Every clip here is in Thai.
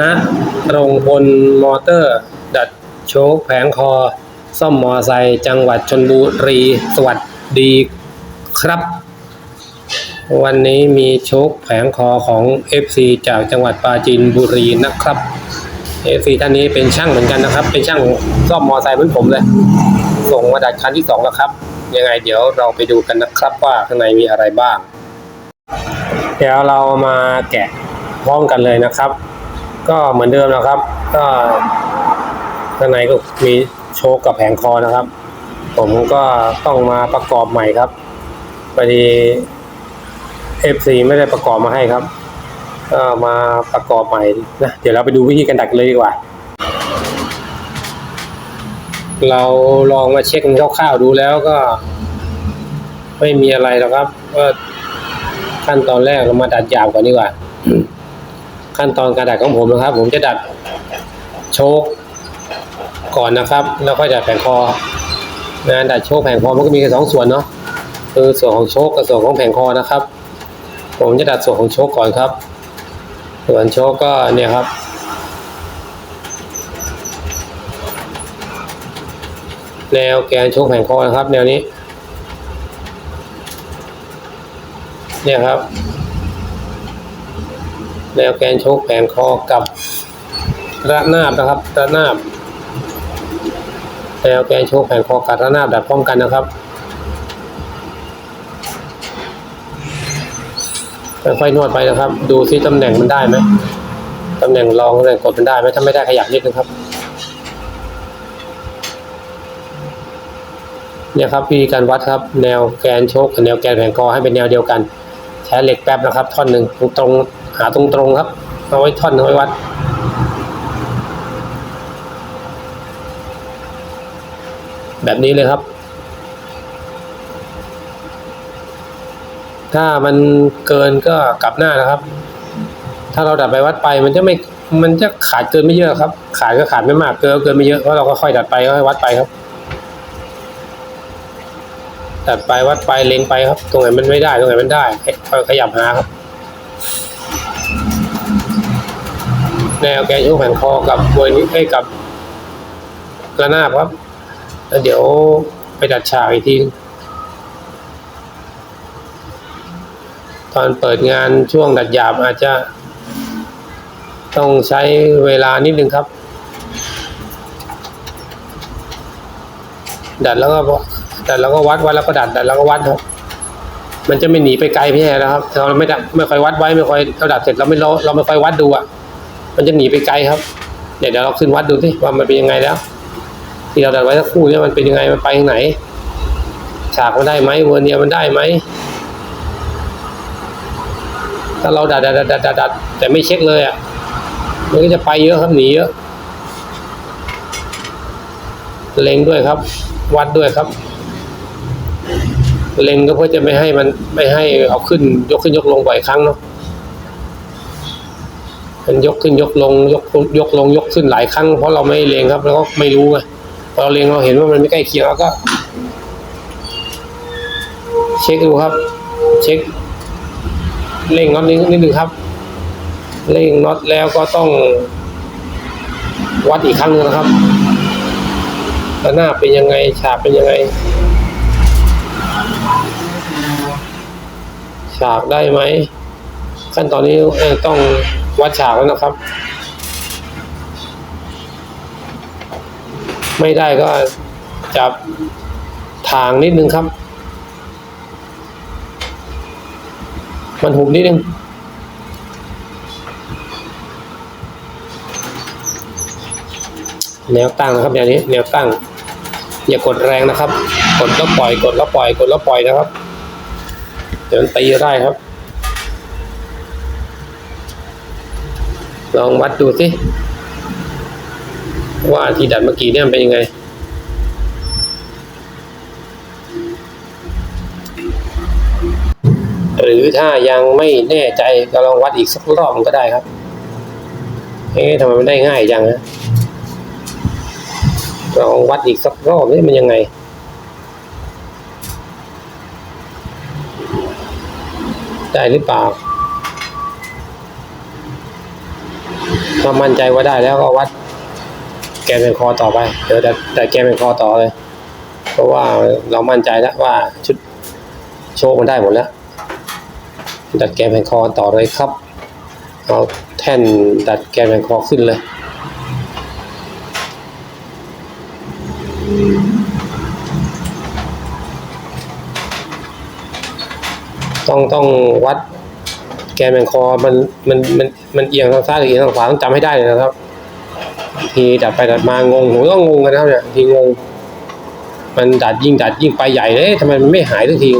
ณรงพลมอเตอร์ ดัดโชคแผงคอ ซ่อมมอไซค์จังหวัดชนบุรี สวัสดีครับ วันนี้มีโชคแผงคอของ FC จากจังหวัดปราจีนบุรีนะครับ FC ท่านนี้เป็นช่างเหมือนกันนะครับ เป็นช่างซ่อมมอไซค์เหมือนผมเลย ส่งมาดัดคันที่สองแล้วครับ ยังไงเดี๋ยวเราไปดูกันนะครับว่าข้างในมีอะไรบ้าง เดี๋ยวเรามาแกะพร้อมกันเลยนะครับ ก็เหมือนเดิมนะครับ ก็ข้างในก็มีโชคกับแผงคอนะครับ ผมก็ต้องมาประกอบใหม่ครับพอดี FC ไม่ได้ประกอบมาให้ครับ ก็มาประกอบใหม่นะเดี๋ยวเราไปดูวิธีการดักเลยดีกว่า เราลองมาเช็คคร่าวๆดูแล้วก็ ไม่มีอะไรหรอกครับ ก็ขั้นตอนแรกเรามาดัดหยาบก่อนดีกว่า ขั้นตอนการดัดของผมนะครับ ผมจะดัดโชคก่อนนะครับ แล้วก็ดัดแผงคองานดัดโชคแผงคอมันก็มีแค่สองส่วนเนาะคือส่วนของโชคกับส่วนของแผงคอนะครับ ผมจะดัดส่วนของโชคก่อนครับ ส่วนโชคก็เนี่ยครับแนวแกนโชคแผงคอนะครับ แนวนี้ เนี่ยครับ แนวแกนโชคแผงคอกับระนาบนะครับระนาบแนวแกนโชคแผงคอกับระนาบดัดพร้อมกันนะครับค่อยๆนวดไปนะครับ ดูซิตำแหน่งมันได้ไหมตำแหน่งรองตำแหน่งกดมันได้ไหมถ้าไม่ได้ขยับนิดนึงครับเนี่ยครับวิธีการวัดครับแนวแกนโชคกับแนวแกนแผงคอให้เป็นแนวเดียวกัน ใช้เหล็กแป๊บนะครับ ท่อนหนึ่งตรง หาตรงตรงๆครับ เอาไว้ท่อนหนึ่งไว้วัด แบบนี้เลยครับ ถ้ามันเกินก็กลับหน้านะครับ ถ้าเราดัดไปวัดไปมันจะไม่มันจะขาดเกินไม่เยอะครับ ขาดก็ขาดไม่มากเกินก็เกินไม่เยอะเพราะเราก็ค่อยดัดไปค่อยวัดไปครับตัดไปวัดไปเล็งไปครับ ตรงไหนมันไม่ได้ตรงไหนมันได้ค่อยขยับหาครับ แนวแกนยกแผ่นคอกับบวยนี้ให้กับระนาบครับแล้วเดี๋ยวไปดัดฉากอีกทีตอนเปิดงานช่วงดัดหยาบอาจจะต้องใช้เวลานิดนึงครับ ดัดแล้วก็ดัดแล้วก็วัดวัดแล้วก็ดัดดัดแล้วก็วัดครับมันจะไม่หนีไปไกลพี่แอนะครับเราไม่ดัดไม่ค่อยวัดไว้ไม่ค่อยเราดัดเสร็จเราไม่เราเราไม่ค่อยวัดดูอะ มันจะหนีไปไกลครับเดี๋ยวเดี๋ยวเราขึ้นวัดดูสิว่ามันเป็นยังไงแล้ว ที่เราดัดไว้สักครู่เนี่ยมันเป็นยังไงมันไปทางไหน ฉากมันได้ไหมเวอร์เนียมันได้ไหมถ้าเราดัดดัดดัดดัดดัดดัดแต่ไม่เช็คเลยอะมันก็จะไปเยอะครับหนีเยอะเล็งด้วยครับ วัดด้วยครับ เล็งก็เพื่อจะไม่ให้มันไม่ให้เอาขึ้นยกขึ้นยกลงบ่อยครั้งเนาะ มันยกขึ้นยกลงยกยกลงยกขึ้นหลายครั้งเพราะเราไม่เลงครับเราก็ไม่รู้ไงพอเราเลงเราเห็นว่ามันไม่ใกล้เคียงเราก็ เช็คดูครับ เช็คเร่งน็อตนิดนิดนึงครับเร่งน็อตแล้วก็ต้อง วัดอีกครั้งหนึงนะครับแล้วหน้าเป็นยังไงฉากเป็นยังไงฉากได้ไหมขั้นตอนนี้ต้อง วัดฉากแล้วนะครับ ไม่ได้ก็จับทางนิดนึงครับ มันหุบนิดนึงแนวตั้งนะครับอย่างนี้แนวตั้ง อย่ากดแรงนะครับ กดแล้วปล่อยกดแล้วปล่อยกดแล้วปล่อยนะครับเดี๋ยวมันตีได้ครับ ลองวัดดูสิว่าที่ดัดเมื่อกี้เนี่ยเป็นยังไง หรือถ้ายังไม่แน่ใจก็ลองวัดอีกสักรอบมันก็ได้ครับ เอ๊ะทำไมมันได้ง่ายจังนะลองวัดอีกสักรอบนี่มันยังไงได้หรือเปล่า ถ้ามั่นใจว่าได้แล้วก็วัด แกนเป็นคอต่อไปเดี๋ยวแต่แต่แกนเป็นคอต่อเลย เพราะว่าเรามั่นใจแล้วว่าชุดโชคมันได้หมดแล้วดัดแกนเป็นคอต่อเลยครับเอาแท่นดัดแกนเป็นคอขึ้นเลยต้องต้องวัด แกนแมงคอมันมันมันมันเอียงทางซ้ายหรือเอียงทางขวาต้องจำให้ได้เลยนะครับ ทีดัดไปดัดมางงผมก็งงกันนะครับเนี่ยทีงง มันดัดยิ่งดัดยิ่งไปใหญ่เลยทำไมมันไม่หายทุกที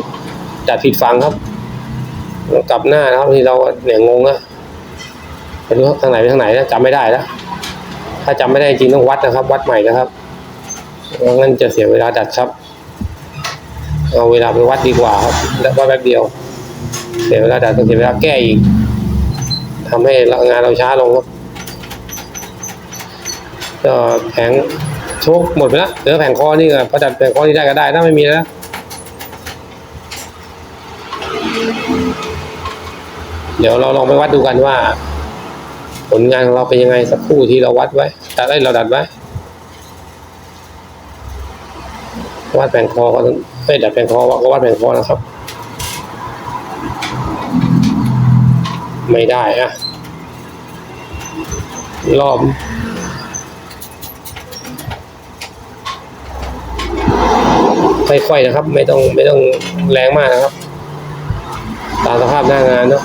ดัดผิดฝั่งครับกลับหน้านะครับทีเราเนี่ยงงอะไม่รู้ทางไหนไปทางไหนนะจำไม่ได้แล้วถ้าจำไม่ได้จริงต้องวัดนะครับ วัดใหม่นะครับงั้นจะเสียเวลาดัดครับ เอาเวลาไปวัดดีกว่าครับแล้ววัดแป๊บเดียว เสียเวลาดัดต้องเสียเวลาแก้อีกทำให้งานเราช้าลงครับก็แผงโชคหมดไปแล้วเหลือแผงคอนี่ก็พอดัดแผงคอนี่ได้ก็ได้ถ้าไม่มีแล้วเดี๋ยวเราลองไปวัดดูกันว่า ผลงานของเราเป็นยังไงสักครู่ที่เราวัดไว้ดัดได้เราดัดไว้วัดแผงคอก็ไม่ดัดแผงคอก็วัดแผงคอนะครับ ไม่ได้อะรอบค่อยๆนะครับ ไม่ต้องไม่ต้องแรงมากนะครับ ตามสภาพหน้างานเนาะ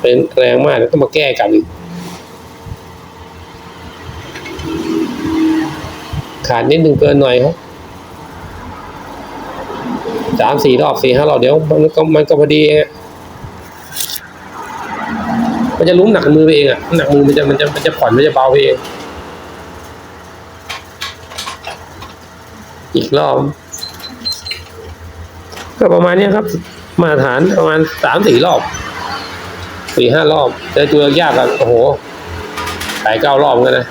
เป็นแรงมากต้องมาแก้กลับอีกขาดนิดนึงเกินหน่อยครับสามสี่รอบสี่ห้ารอบเดี๋ยวมันก็มันก็พอดีเอง มันจะลุ้มหนักมือไปเองอะหนักมือมันจะมันจะมันจะผ่อนมันจะเบาไปเอง อีกรอบก็ประมาณนี้ครับ มาตรฐานประมาณสามสี่รอบสี่ห้ารอบแต่ตัวยากอะโอ้โหหลายเก้ารอบเหมือนกันนะ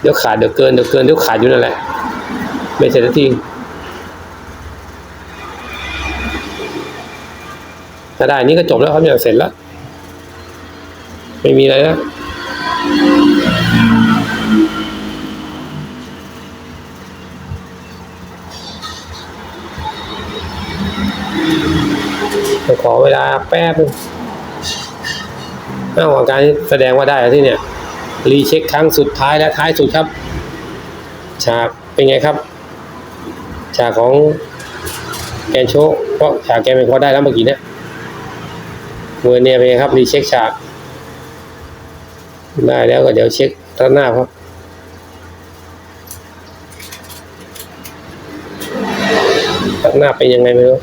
เดี๋ยวขาดเดี๋ยวเกินเดี๋ยวเกินเดี๋ยวขาดอยู่นั่นแหละ ไม่เสร็จทีถ้าได้นี่ก็จบแล้วครับอย่างเสร็จแล้ว ไม่มีอะไรแล้วขอเวลาแป๊บนึงอ้าวอาการแสดงว่าได้แล้วที่เนี่ย รีเช็คครั้งสุดท้ายและท้ายสุดครับ ฉากเป็นไงครับ ฉากของแกนโชเพราะฉากแกนเป็นพอได้แล้วเมื่อกี้เนี่ยเมื่อเนี่ยเป็นไงครับ รีเช็คฉาก ได้แล้วก็เดี๋ยวเช็คด้านหน้าครับด้านหน้าเป็นยังไงไม่รู้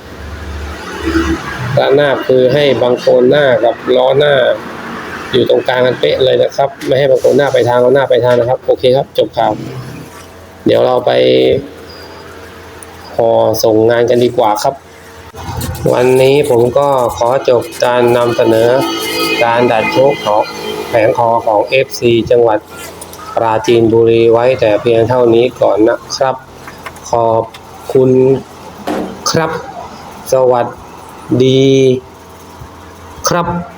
ด้านหน้าคือให้บางโคนหน้ากับล้อหน้า อยู่ตรงกลางกันเป๊ะเลยนะครับ ไม่ให้บางโคนหน้าไปทางเอหน้าไปทางนะครับ โอเคครับ จบข่าว เดี๋ยวเราไปพอส่งงานกันดีกว่าครับ วันนี้ผมก็ขอจบการนำเสนอการดัดโชคของ แผงคอของ FC จังหวัดปราจีนบุรีไว้แต่เพียงเท่านี้ก่อนนะครับ ขอบคุณครับ สวัสดีครับ